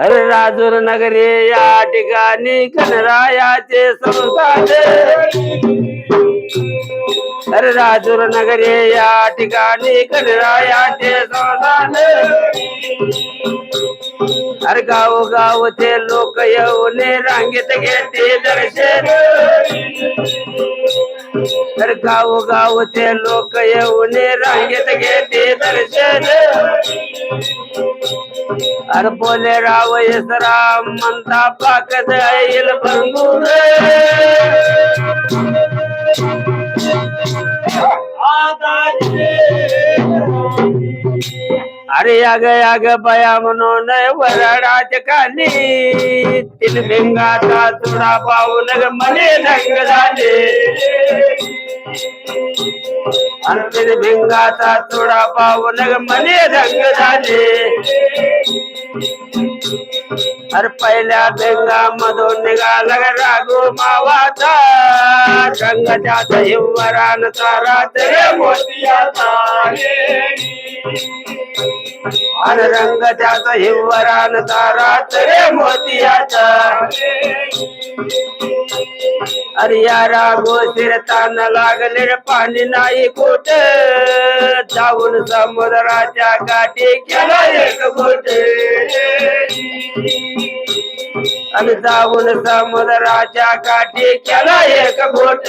अरे राजूर नगरी या ठिकाणी गणरायाचे संसार अरे राजूर नगरी या ठिकाणी गणरायाचे संसार अरे गाव गावचे लोक येऊन रांगेत घेते दर्शन. अरे गाव गावचे लोक येऊन रांगेत घेते दर्शन. अरे बोले राव राम म्हणता पाकत येईल भरपूर अरे याग याग बया म्हणून वराडाच्या खाली तीन भिंगाचा चुडा पाहून ग मने रंग झाले. अरे भिंगाचा थोडा पाहून मने रंग झाले. अरे पहिल्या भिंगा मधून निघाला ग राघू मावाचा. रंगाच्या हिवरान तारा मोतियाचा अरे रंग त्याचा हिवरान तारा रे मोतियाचा. अरे या रागो शिरतान लागले पाणी नाही कुठ. जाऊन समुद्राच्या काठी केला एक बोट. आणि जाऊन समुद्राच्या काठी केला एक बोट.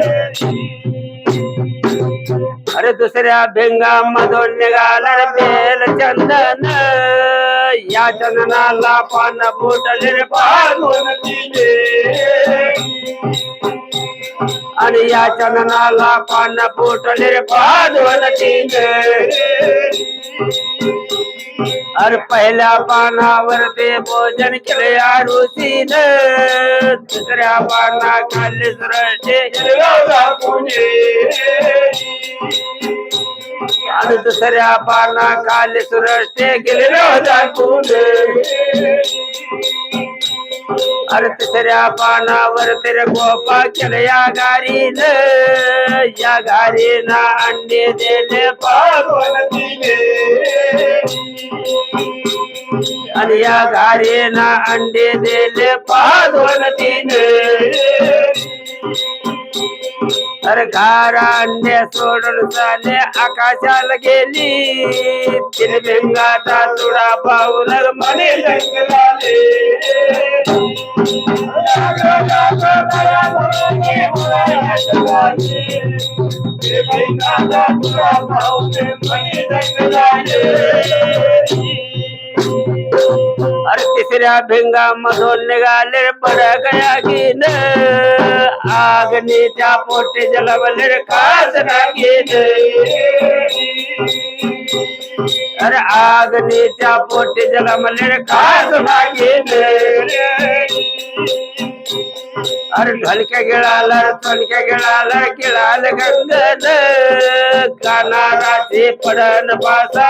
अरे दुसऱ्या भिंगा मधून निघाला रे बेल चंदन. या चंदनाला पान फुटले रे पाहून आणि या चंदनाला पान फुटले रे पाहून अर पहिल्या पानावर ते भोजन केले आरुसीन. दुसऱ्या पाना खाल्ले सुरटे आणि दुसऱ्या पाना खाल्ले सुरटे गेले दाखवून अरे तिसऱ्या पानावर तेरे गोपा केले या गारीन. या गारीना अंडे दिले पार्वतीने आणि या गारीना अंडे दिले पहा दोन तीन अरे गारा अंडे सोडून चाले आकाशाला गेली. तीन भिंगाचा तुडा पाहून मने रंग जंगलाले. अरे तिसऱ्या भिंगा मधून निघाले बरं गया गिन आगनीच्या पोटी जलवले खास रागीन अरे आगनीच्या पोटी जलमले खास रागीन अरे ढलक्या गिळाला तणक्या गिळाला गिळाल गंगन. कानाराची पडन पासा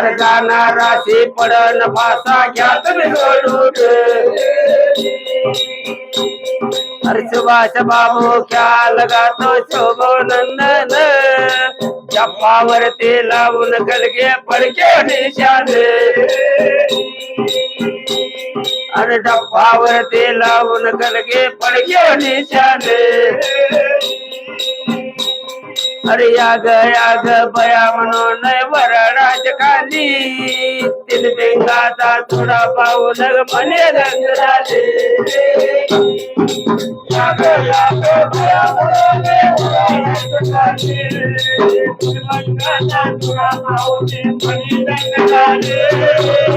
अरे गाणाराशी पडन फासा घ्या तुम्ही सोडून अरे सुभाष बाबू ख्याल नंदन. शोभनंदन ते लावून गलगे पडके निशान. अरे डप्पावरती लावून गलगे पडके निशान. अरे या ग ग बया म्हणून वरडाच खाली तीन थोडा पाहून मने रंग झाले. या ग बया म्हणून खाली, थोडा मने रंग झाले.